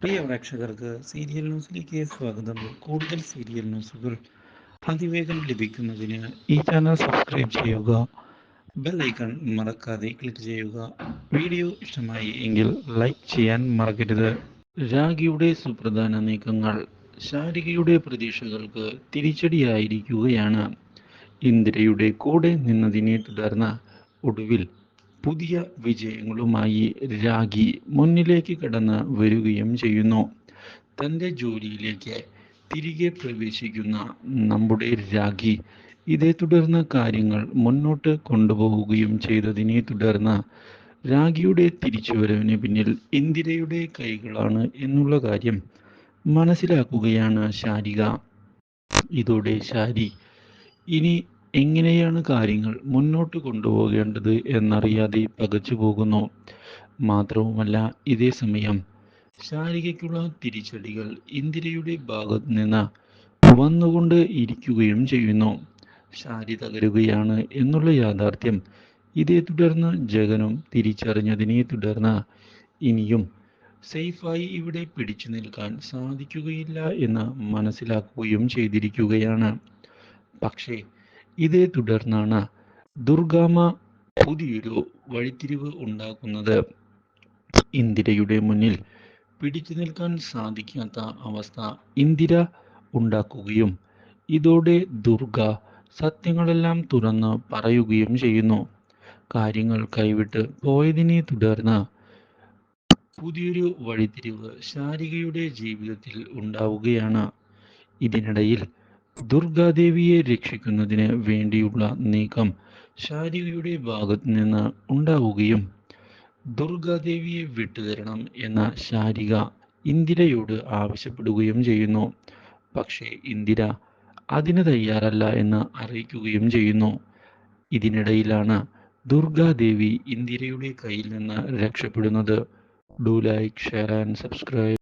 പ്രിയ പ്രേക്ഷകർക്ക് സീരിയൽ ന്യൂസിലേക്ക് സ്വാഗതം. കൂടുതൽ സീരിയൽ ന്യൂസുകൾ അതിവേഗം ലഭിക്കുന്നതിന് ഈ ചാനൽ സബ്സ്ക്രൈബ് ചെയ്യുക ബെൽ ഐക്കൺ മറക്കാതെ ക്ലിക്ക് ചെയ്യുക. വീഡിയോ ഇഷ്ടമായി എങ്കിൽ ലൈക്ക് ചെയ്യാൻ മറക്കരുത്. രാഖിയുടെ സുപ്രധാന നീക്കങ്ങൾ ശാരികയുടെ പ്രതീക്ഷകൾക്ക് തിരിച്ചടിയായിരിക്കുകയാണ്. ഇന്ദിരയുടെ കൂടെ നിന്നതിനെ തുടർന്ന് ഒടുവിൽ പുതിയ വിജയങ്ങളുമായി രാഗി മുന്നിലേക്ക് കടന്ന് വരികയും ചെയ്യുന്നു. തന്റെ ജോലിയിലേക്ക് തിരികെ പ്രവേശിക്കുന്ന നമ്മുടെ രാഗി ഇതേ തുടർന്ന് കാര്യങ്ങൾ മുന്നോട്ട് കൊണ്ടുപോവുകയും ചെയ്തതിനെ തുടർന്ന് രാഗിയുടെ തിരിച്ചുവരവിന് പിന്നിൽ ഇന്ദിരയുടെ കൈകളാണ് എന്നുള്ള കാര്യം മനസ്സിലാക്കുകയാണ് ശാരിക. ഇതോടെ ശാരി ഇനി എങ്ങനെയാണ് കാര്യങ്ങൾ മുന്നോട്ട് കൊണ്ടുപോകേണ്ടത് എന്നറിയാതെ പകച്ചു പോകുന്നു. മാത്രവുമല്ല ഇതേ സമയം ശാരികയ്ക്കുള്ള തിരിച്ചടികൾ ഇന്ദിരയുടെ ഭാഗത്ത് നിന്ന് വന്നുകൊണ്ട് ഇരിക്കുകയും ചെയ്യുന്നു. ശാരി തകരുകയാണ് എന്നുള്ള യാഥാർത്ഥ്യം ഇതേ തുടർന്ന് ജഗനും തിരിച്ചറിഞ്ഞതിനെ തുടർന്ന് ഇനിയും സേഫായി ഇവിടെ പിടിച്ചു നിൽക്കാൻ സാധിക്കുകയില്ല എന്ന് മനസ്സിലാക്കുകയും ചെയ്തിരിക്കുകയാണ്. പക്ഷേ ഇതേ തുടർന്നാണ് ദുർഗാമ പുതിയൊരു വഴിത്തിരിവ് ഉണ്ടാക്കുന്നത്. ഇന്ദിരയുടെ മുന്നിൽ പിടിച്ചു നിൽക്കാൻ സാധിക്കാത്ത അവസ്ഥ ഇന്ദിര ഉണ്ടാക്കുകയും ഇതോടെ ദുർഗ സത്യങ്ങളെല്ലാം തുറന്ന് പറയുകയും ചെയ്യുന്നു. കാര്യങ്ങൾ കൈവിട്ട് പോയതിനെ തുടർന്ന് പുതിയൊരു വഴിത്തിരിവ് ശാരികയുടെ ജീവിതത്തിൽ ഉണ്ടാവുകയാണ്. ഇതിനിടയിൽ ദുർഗാദേവിയെ രക്ഷിക്കുന്നതിന് വേണ്ടിയുള്ള നീക്കം ശാരികയുടെ ഭാഗത്ത് നിന്ന് ഉണ്ടാവുകയും ദുർഗാദേവിയെ വിട്ടുതരണം എന്ന ശാരിക ഇന്ദിരയോട് ആവശ്യപ്പെടുകയും ചെയ്യുന്നു. പക്ഷേ ഇന്ദിര അതിന് തയ്യാറല്ല എന്ന് അറിയിക്കുകയും ചെയ്യുന്നു. ഇതിനിടയിലാണ് ദുർഗാദേവി ഇന്ദിരയുടെ കയ്യിൽ നിന്ന് രക്ഷപ്പെടുന്നത്. Do like share and subscribe